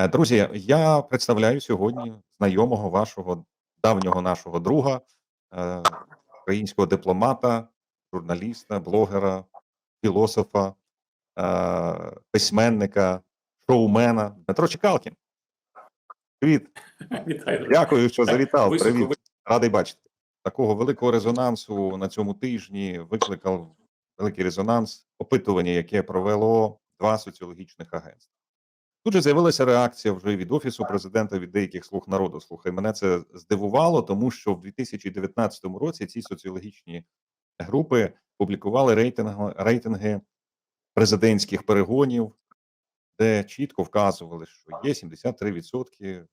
Е, Друзі, я представляю сьогодні знайомого вашого давнього нашого друга, е, українського дипломата, журналіста, блогера, філософа, е, письменника, шоумена Дмитро Чекалкін. Привіт, Вітаю. дякую, що завітав. Привіт, радий бачити. Такого великого резонансу на цьому тижні викликав великий резонанс опитування, яке провело два соціологічних агентства. Тут же з'явилася реакція вже від офісу президента від деяких слуг народу. Слухай, мене це здивувало, тому що в 2019 році ці соціологічні групи публікували рейтинги, рейтинги президентських перегонів, де чітко вказували, що є 73%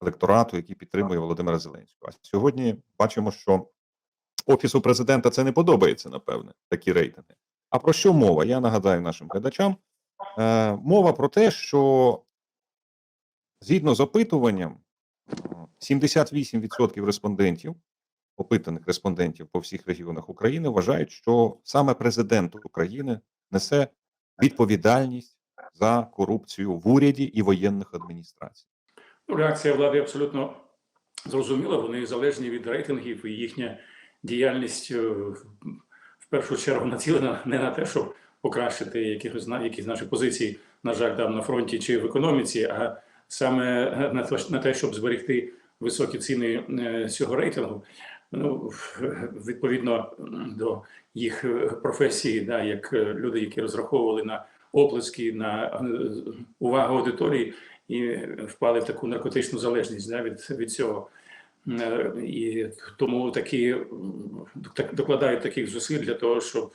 електорату, який підтримує Володимира Зеленського. А сьогодні бачимо, що офісу президента це не подобається, напевне, такі рейтинги. А про що мова? Я нагадаю нашим глядачам. Е, мова про те, що згідно з опитуванням, е, 78% респондентів, опитаних респондентів по всіх регіонах України, вважають, що саме президент України несе відповідальність за корупцію в уряді і воєнних адміністраціях. Ну, Реакція влади абсолютно зрозуміла. Вони залежні від рейтингів, і їхня діяльність е, в першу чергу націлена не на те, щоб покращити якихось якісь наші позиції, на жаль, там на фронті чи в економіці, а саме на те, на те, щоб зберегти високі ціни е, цього рейтингу. Ну, відповідно до їх професії, да, як е, люди, які розраховували на оплески, на е, увагу аудиторії, і впали в таку наркотичну залежність да, від, від цього. І тому такі так, докладають таких зусиль для того, щоб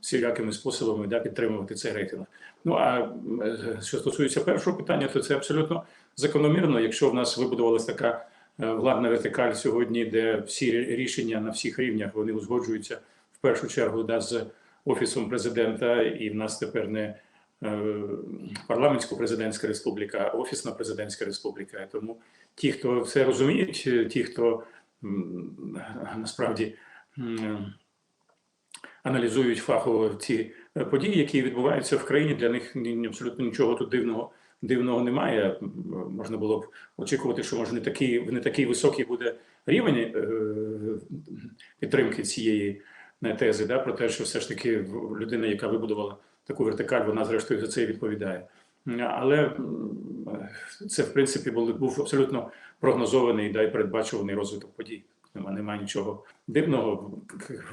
всілякими способами да, підтримувати цей рейтинг. Ну а е, що стосується першого питання, то це абсолютно закономірно. Якщо в нас вибудувалася така е, владна вертикаль сьогодні, де всі рішення на всіх рівнях вони узгоджуються в першу чергу да, з офісом президента, і в нас тепер не е, парламентсько-президентська республіка, а офісна президентська республіка. Тому ті, хто все розуміють, ті, хто насправді аналізують фахово ці е, події, які відбуваються в країні, для них абсолютно нічого тут дивного. Дивного немає. Можна було б очікувати, що може не такий не такий високий буде рівень е, підтримки цієї е, тези, да, про те, що все ж таки людина, яка вибудувала таку вертикаль, вона зрештою за це відповідає. Але це в принципі був абсолютно прогнозований да, і передбачуваний розвиток подій. Нема, немає нічого дивного.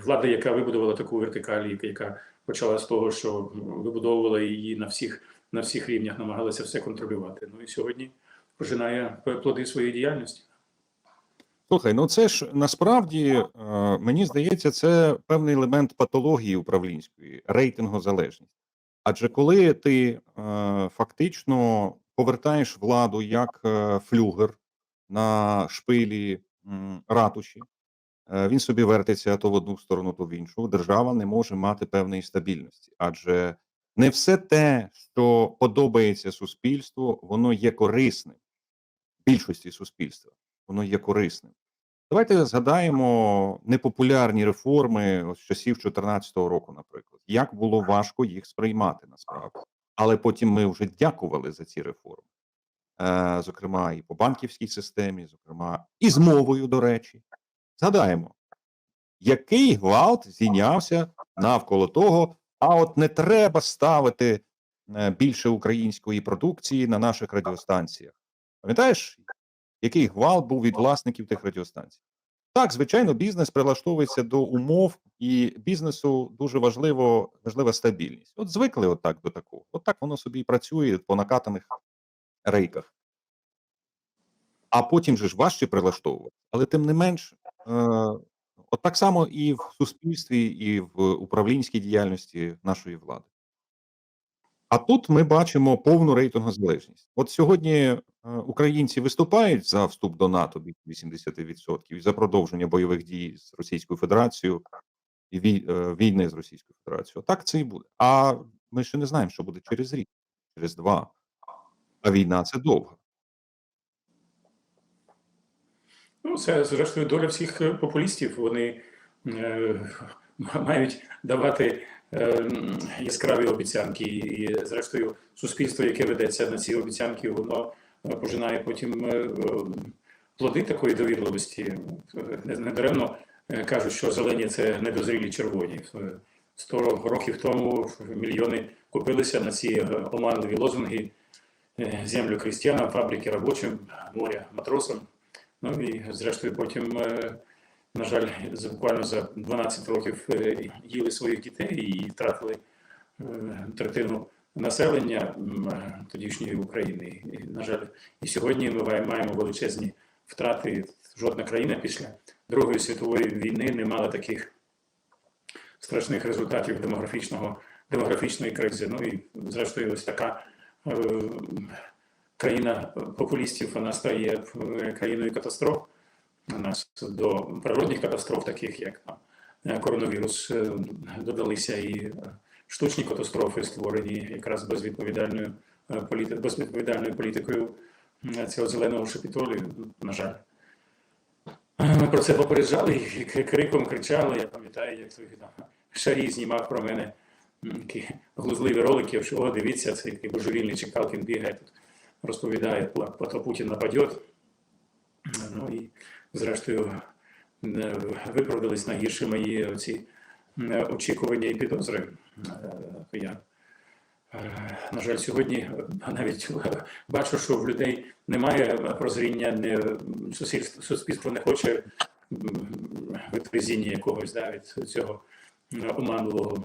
Влада, яка вибудувала таку вертикаль, яка- почала з того, що вибудовувала її на всіх на всіх рівнях, намагалася все контролювати. Ну і сьогодні пожинає плоди своєї діяльності. Слухай, ну це ж насправді е, мені здається, це певний елемент патології управлінської, рейтингозалежність. Адже коли ти е, фактично повертаєш владу як е, флюгер на шпилі ратуші, е, він собі вертиться то в одну сторону, то в іншу. Держава не може мати певної стабільності, адже не все те, що подобається суспільству, воно є корисним більшості суспільства. Воно є корисним. Давайте згадаємо непопулярні реформи з часів 2014 року, наприклад. Як було важко їх сприймати насправді, але потім ми вже дякували за ці реформи, зокрема, і по банківській системі, зокрема, і з мовою, до речі. Згадаємо, який гвалт зійнявся навколо того, а от не треба ставити е, більше української продукції на наших радіостанціях. Пам'ятаєш, який гвалт був від власників тих радіостанцій? Так, звичайно, бізнес прилаштовується до умов, і бізнесу дуже важливо важлива стабільність. От звикли отак до такого. От так воно собі і працює по накатаних рейках. А потім же ж важче прилаштовувати. Але тим не менш, е, от так само і в суспільстві, і в управлінській діяльності нашої влади. А тут ми бачимо повну рейтингозалежність. От сьогодні е, українці виступають за вступ до НАТО більше 80% і за продовження бойових дій з Російською Федерацією і е, війни з Російською Федерацією. Так це і буде. А ми ще не знаємо, що буде через рік, через два. А війна це довга. Ну, це зрештою доля всіх е, популістів. Вони е, мають давати е, яскраві обіцянки, і зрештою суспільство, яке ведеться на ці обіцянки, воно е, пожинає потім е, е, плоди такої довірливості. Не, не даремно е, кажуть, що зелені це недозрілі червоні. 100 років тому мільйони купилися на ці оманливі лозунги землю крістянам, фабрики робочим, море матросам. Ну і зрештою потім, е, на жаль, буквально за 12 років е, їли своїх дітей і втратили е, третину населення е, тодішньої України. І, на жаль, і сьогодні ми маємо величезні втрати. Жодна країна після Другої світової війни не мала таких страшних результатів демографічного, демографічної кризи. Ну і зрештою, ось така е, країна популістів вона стає е, країною катастроф. У нас до природних катастроф, таких як е, коронавірус, е, додалися і е, штучні катастрофи, створені якраз безвідповідальною е, політи- безвідповідальною політикою е, цього зеленого шепітолію, на жаль. Ми про це попереджали і криком кричали. Я пам'ятаю, як той там Шарій знімав про мене такі глузливі ролики, що о, дивіться, цей такий божевільний Чекалкін бігає тут, розповідає, то Путін нападет. Ну і зрештою е, виправдались найгірші мої оці е, очікування і підозри. Е, Я, на жаль, сьогодні навіть бачу, що в людей немає прозріння, не суспільство, не хоче м, витверзіння якогось да, від цього оманливого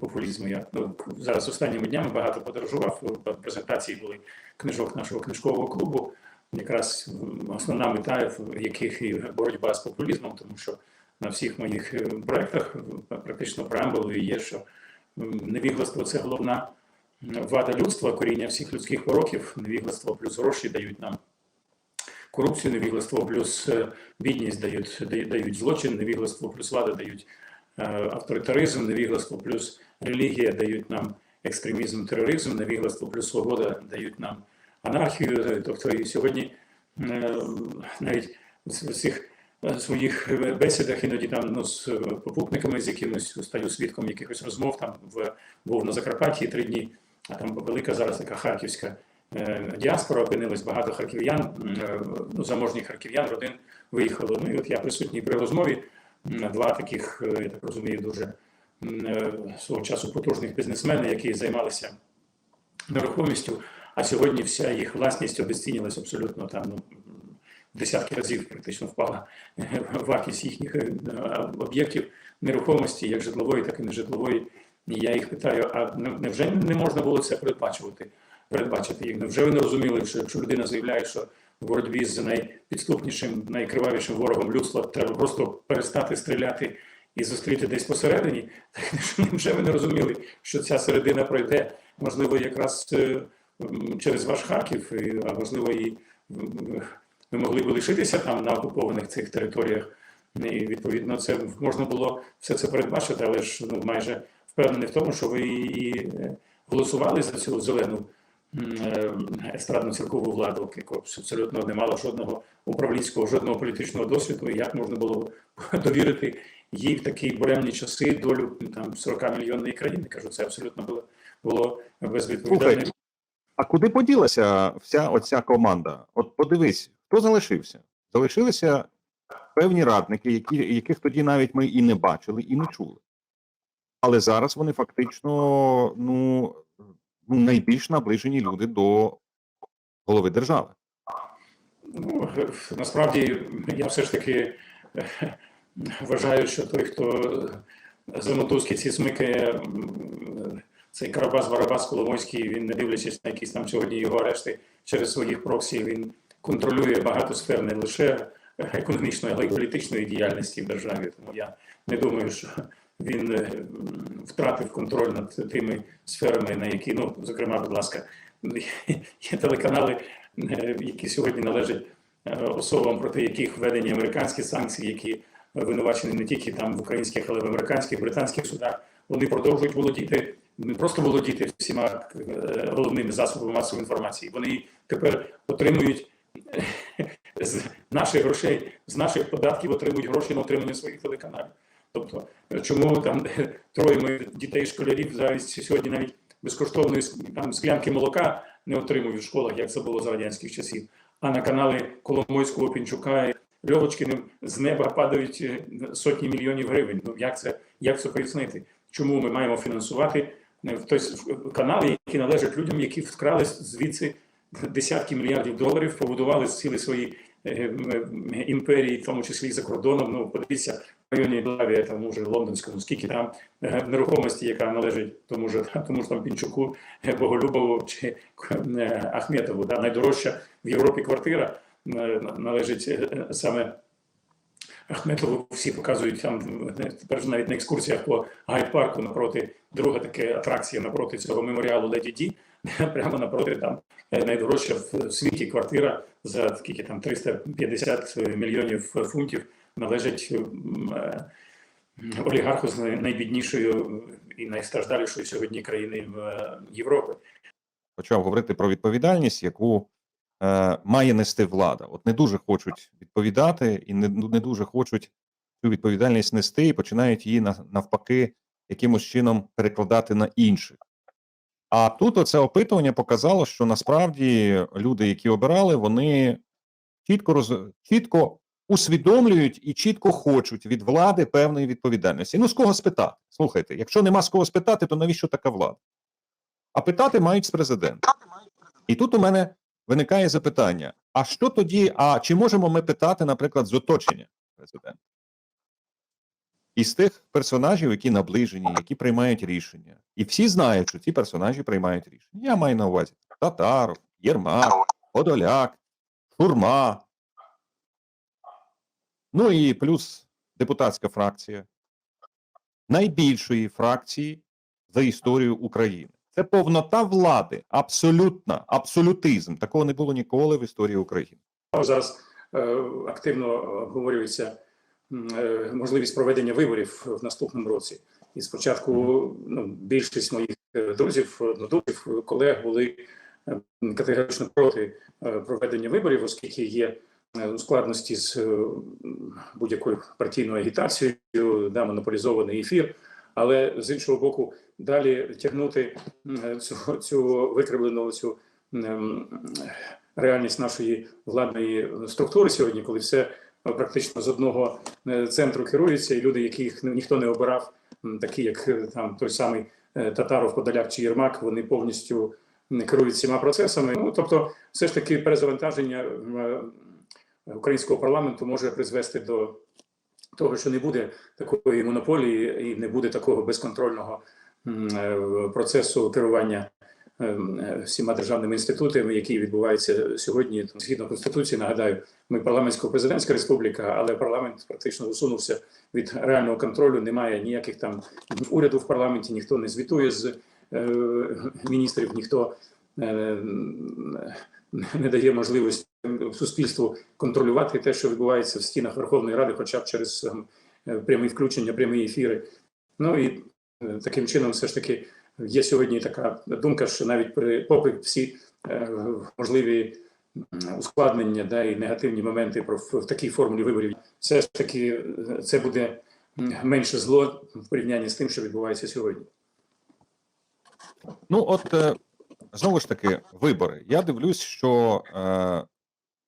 популізму. Я ну, зараз останніми днями багато подорожував. Презентації були книжок нашого книжкового клубу. Якраз основна мета, в яких і боротьба з популізмом, тому що на всіх моїх е, проектах е, практично преамбулою є, що невігластво це головна вада людства, коріння всіх людських пороків. Невігластво плюс гроші дають нам корупцію, невігластво плюс е, бідність дають, дають, злочин, невігластво плюс влада дають авторитаризм, невігластво плюс релігія дають нам екстремізм, тероризм, невігластво плюс свобода дають нам анархію. Е, Тобто і сьогодні е, навіть в цих е, своїх бесідах іноді там ну, з е, попутниками, з якимось стаю свідком якихось розмов. Там в був на Закарпатті три дні, а там велика зараз така харківська е, діаспора опинилась, багато харків'ян, е, ну, заможніх харків'ян, родин виїхало. Ну і от я присутній при розмові. Два таких, е, я так розумію, дуже е, свого часу потужних бізнесмени, які займалися нерухомістю, а сьогодні вся їх власність обезцінилась абсолютно там ну, десятки разів практично впала вартість їхніх е, об'єктів нерухомості, як житлової, так і нежитлової. Я їх питаю: а не- невже не можна було це передбачувати? Передбачити їх? Невже ви не розуміли, що якщо людина заявляє, що в боротьбі з найпідступнішим, найкривавішим ворогом людства треба просто перестати стріляти і зустріти десь посередині? Так невже ви не розуміли, що ця середина пройде, можливо, якраз е, через ваш Харків, а можливо, і ви могли б лишитися там на окупованих цих територіях. І відповідно це можна було все це передбачити, але ж ну майже впевнений в тому, що ви і е, голосували за цю зелену е, естрадну церкову владу, яка абсолютно не мала жодного управлінського, жодного політичного досвіду. І як можна було довірити їй в такі буремні часи долю там 40 мільйонної країни? Кажу, це абсолютно було було безвідповідально. А куди поділася вся оця команда? От подивись, хто залишився? Залишилися певні радники, які, яких тоді навіть ми і не бачили, і не чули. Але зараз вони фактично ну найбільш наближені люди до голови держави. Ну, насправді я все ж таки е, вважаю, що той, хто мотузки ці смикає, цей Карабас Барабас Коломойський, він не дивлячись на якісь там сьогодні його арешти через своїх проксі, він контролює багато сфер не лише економічної, але й політичної діяльності в державі. Тому я не думаю, що він е, втратив контроль над тими сферами, на які, ну, зокрема, будь ласка, є телеканали, е, які сьогодні належать е, особам, проти яких введені американські санкції, які винувачені не тільки там в українських, але й в американських, британських судах. Вони продовжують володіти не просто володіти всіма головними засобами масової інформації. Вони тепер отримують з наших грошей, з наших податків отримують гроші на отримання своїх телеканалів. Тобто, е, чому там е, троє моїх дітей школярів зараз сьогодні навіть безкоштовної там, склянки молока не отримують в школах, як це було за радянських часів. А на канали Коломойського Пінчука і Льовочкиним з неба падають е, сотні мільйонів гривень. Ну як це, як це пояснити? Чому ми маємо фінансувати в- канали, які належать людям, які вкрали звідси десятки мільярдів доларів, побудували цілі свої імперії, в тому числі і за кордоном. Ну, подивіться, районі Лавія, тому ж лондонському, скільки там е, нерухомості, яка належить тому ж тому ж там Пінчуку, е, Боголюбову чи е, Ахметову. Да? Найдорожча в Європі квартира е, належить е, саме Ахметову. Всі показують там е, тепер навіть на екскурсіях по гайд-парку напроти друга така атракція напроти цього меморіалу Леді Ді, прямо напроти там е, найдорожча в світі квартира за скільки там 350 мільйонів фунтів належить е, олігарху з найбіднішою і найстраждалішою сьогодні країни е, Європи. почав говорити про відповідальність, яку е, має нести влада. От не дуже хочуть відповідати і не, не дуже хочуть цю відповідальність нести і починають її навпаки якимось чином перекладати на інших. А тут оце опитування показало, що насправді люди, які обирали, вони чітко роз... чітко усвідомлюють і чітко хочуть від влади певної відповідальності. Ну з кого спитати? Слухайте, якщо нема з кого спитати, то навіщо така влада? А питати мають з президента. І тут у мене виникає запитання: а що тоді? А чи можемо ми питати, наприклад, з оточення президента? Із тих персонажів, які наближені, які приймають рішення. І всі знають, що ці персонажі приймають рішення. Я маю на увазі Татаров, Єрмак, Подоляк, Шурма. Ну і плюс депутатська фракція найбільшої фракції за історію України. Це повнота влади, абсолютна, абсолютизм. Такого не було ніколи в історії України. Зараз е, активно обговорюється е, можливість проведення виборів в наступному році. І спочатку ну, більшість моїх е, друзів, однодумців, колег були категорично проти е, проведення виборів, оскільки є складності з е, будь-якою партійною агітацією, да, монополізований ефір. Але з іншого боку, далі тягнути м, цю, цю викривлену цю реальність нашої владної структури сьогодні, коли все е, практично з одного е, центру керується, і люди, яких ніхто не обирав, такі як е, там той самий е, Татаров, Подоляк чи Єрмак, вони повністю м, керують всіма процесами. Ну тобто, все ж таки перезавантаження е, українського парламенту може призвести до того, що не буде такої монополії і не буде такого безконтрольного е, процесу керування е, е, всіма державними інститутами, які відбуваються сьогодні. Згідно конституції, нагадаю, ми парламентсько-президентська республіка, але парламент практично усунувся від реального контролю. Немає ніяких там уряду в парламенті, ніхто не звітує з міністрів, ніхто не дає можливості суспільству контролювати те, що відбувається в стінах Верховної Ради, хоча б через ем, е, прямі включення, прямі ефіри. Ну і е, таким чином, все ж таки, є сьогодні така думка, що навіть при попри всі е, можливі ускладнення да, і негативні моменти про в, такій формулі виборів, все ж таки це буде менше зло в порівнянні з тим, що відбувається сьогодні. Ну, от знову ж таки, вибори. Я дивлюсь, що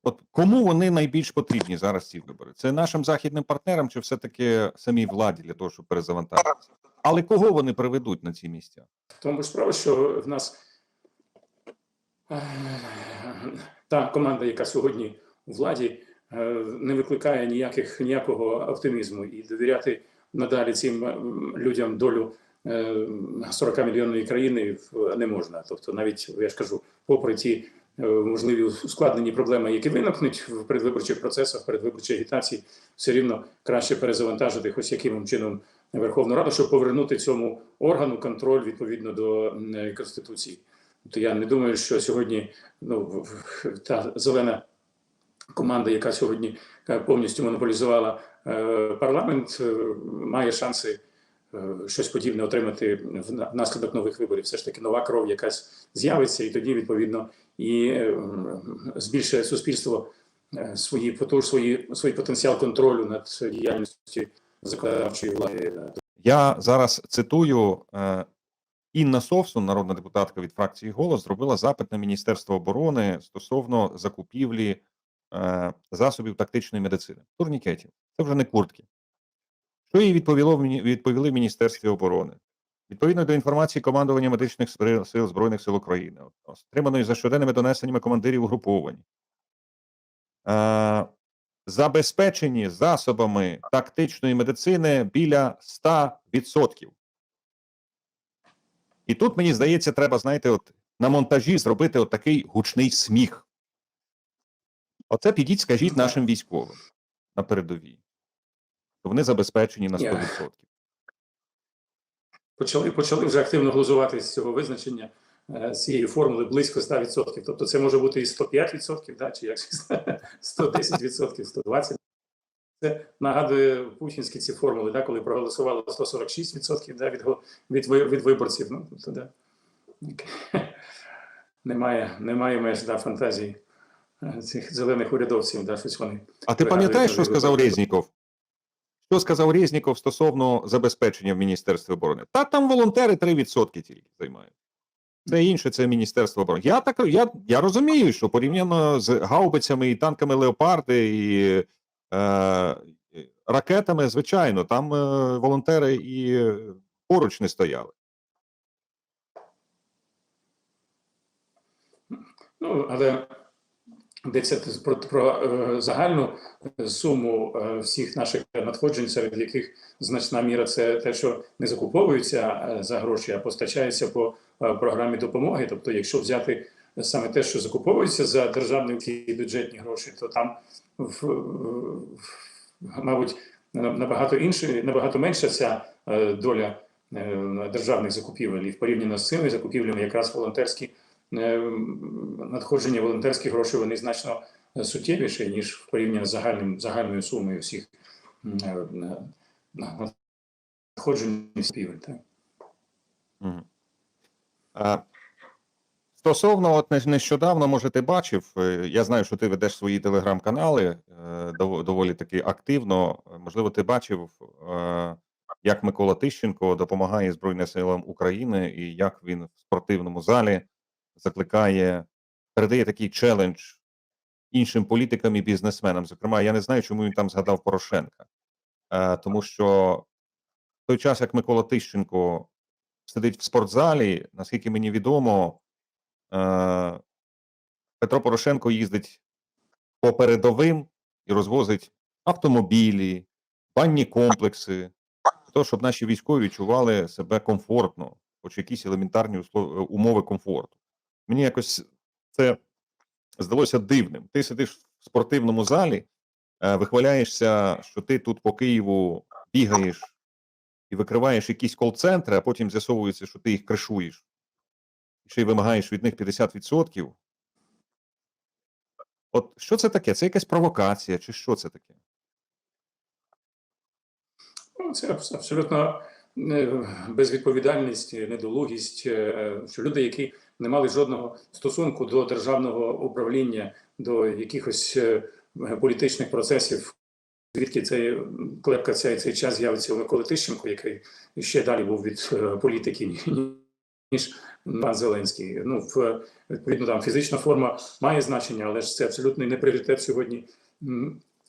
от кому вони найбільш потрібні зараз ці вибори? Це нашим західним партнерам чи все-таки самій владі для того, щоб перезавантажитися? Але кого вони приведуть на ці місця? Тому справа, що в нас е, та команда, яка сьогодні у владі, е, не викликає ніяких ніякого оптимізму і довіряти надалі цим людям долю 40 мільйонної країни не можна. Тобто, навіть я ж кажу, попри ті е, можливі ускладнені проблеми, які виникнуть в передвиборчих процесах, передвиборчій агітації, все рівно краще перезавантажити хоч яким чином Верховну Раду, щоб повернути цьому органу контроль відповідно до конституції. Тобто я не думаю, що сьогодні ну та зелена команда, яка сьогодні е, повністю монополізувала е, парламент, е, має шанси е, щось подібне отримати внаслідок нових виборів. Все ж таки нова кров якась з'явиться, і тоді відповідно і е, збільшує суспільство е, свої потуж, свої свій потенціал контролю над діяльністю законодавчої влади. Я зараз цитую е, Інна Совсун, народна депутатка від фракції Голос, зробила запит на Міністерство оборони стосовно закупівлі засобів тактичної медицини. Турнікетів. Це вже не куртки. Що їй відповіло відповіли в Міністерстві оборони? Відповідно до інформації командування медичних сил Збройних сил України, от, стриманої за щоденними донесеннями командирів угруповань, е, забезпечені засобами тактичної медицини біля 100%. І тут, мені здається, треба, знаєте, от на монтажі зробити от такий гучний сміх. Оце підіть, скажіть нашим військовим на передовій. Вони забезпечені на 100%. Почали, почали вже активно глузувати з цього визначення е, цієї формули близько 100%. Тобто це може бути і 105%, да, чи як 110%, 120%. Це нагадує путінські ці формули, да, коли проголосувало 146% да, від, від, від виборців. Ну, тобто, да. Немає, немає меж да, фантазії е, цих зелених урядовців, да, щось вони. А ти пам'ятаєш, що сказав. Резніков? Що сказав Резніков стосовно забезпечення в Міністерстві оборони? Та там волонтери 3% тільки займають. Це інше, це Міністерство оборони. Я так я, я розумію, що порівняно з гаубицями і танками Леопарди і е, ракетами, звичайно, там е, волонтери і поруч не стояли. Ну, але йдеться про, про е, загальну суму е, всіх наших надходжень, серед яких значна міра це те, що не закуповуються е, за гроші, а постачається по програмі допомоги. Тобто, якщо взяти саме те, що закуповується за державні бюджетні гроші, то там в, мабуть набагато інше, набагато менша ця доля державних закупівель і в порівняно з цими закупівлями, якраз волонтерські надходження волонтерських грошей вони значно е, суттєвіші, ніж в порівнянні з загальним, загальною сумою всіх е, на- на- надходжень. Так. Стосовно, от нещодавно, може, ти бачив, е, я знаю, що ти ведеш свої телеграм-канали е, доволі таки активно. Е, Можливо, ти бачив, е, як Микола Тищенко допомагає Збройним силам України і як він в спортивному залі закликає, передає такий челендж іншим політикам і бізнесменам. Зокрема, я не знаю, чому він там згадав Порошенка, Е, тому що в той час, як Микола Тищенко сидить в спортзалі, наскільки мені відомо, е, Петро Порошенко їздить по передовим і розвозить автомобілі, банні комплекси, того, щоб наші військові відчували себе комфортно, хоч якісь елементарні умови комфорту. Мені якось це здалося дивним. Ти сидиш в спортивному залі, е, вихваляєшся, що ти тут по Києву бігаєш і викриваєш якісь кол-центри, а потім з'ясовується, що ти їх кришуєш, і ще й вимагаєш від них 50%. От що це таке? Це якась провокація, чи що це таке? Ну, це абсолютно е, безвідповідальність, недолугість, е, що люди, які не мали жодного стосунку до державного управління, до якихось е, політичних процесів, звідки цей клепка цей, цей час з'явиться у Миколи Тищенко, який ще далі був від е, політики, ні- ніж пан Зеленський. Ну, в, відповідно, там фізична форма має значення, але ж це абсолютно не пріоритет сьогодні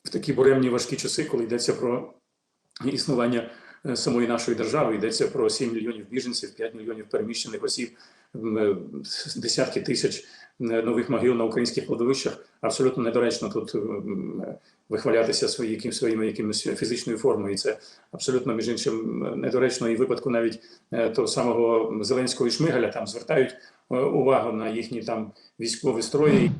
в такі буремні важкі часи, коли йдеться про існування е, самої нашої держави. Йдеться про 7 мільйонів біженців, 5 мільйонів переміщених осіб, десятки тисяч е, нових могил на українських кладовищах. Абсолютно недоречно тут е, вихвалятися свої, своїми якимось фізичною формою. І це абсолютно між іншим недоречно і випадку навіть е, того самого Зеленського і Шмигаля там звертають е, увагу на їхні там військові строї.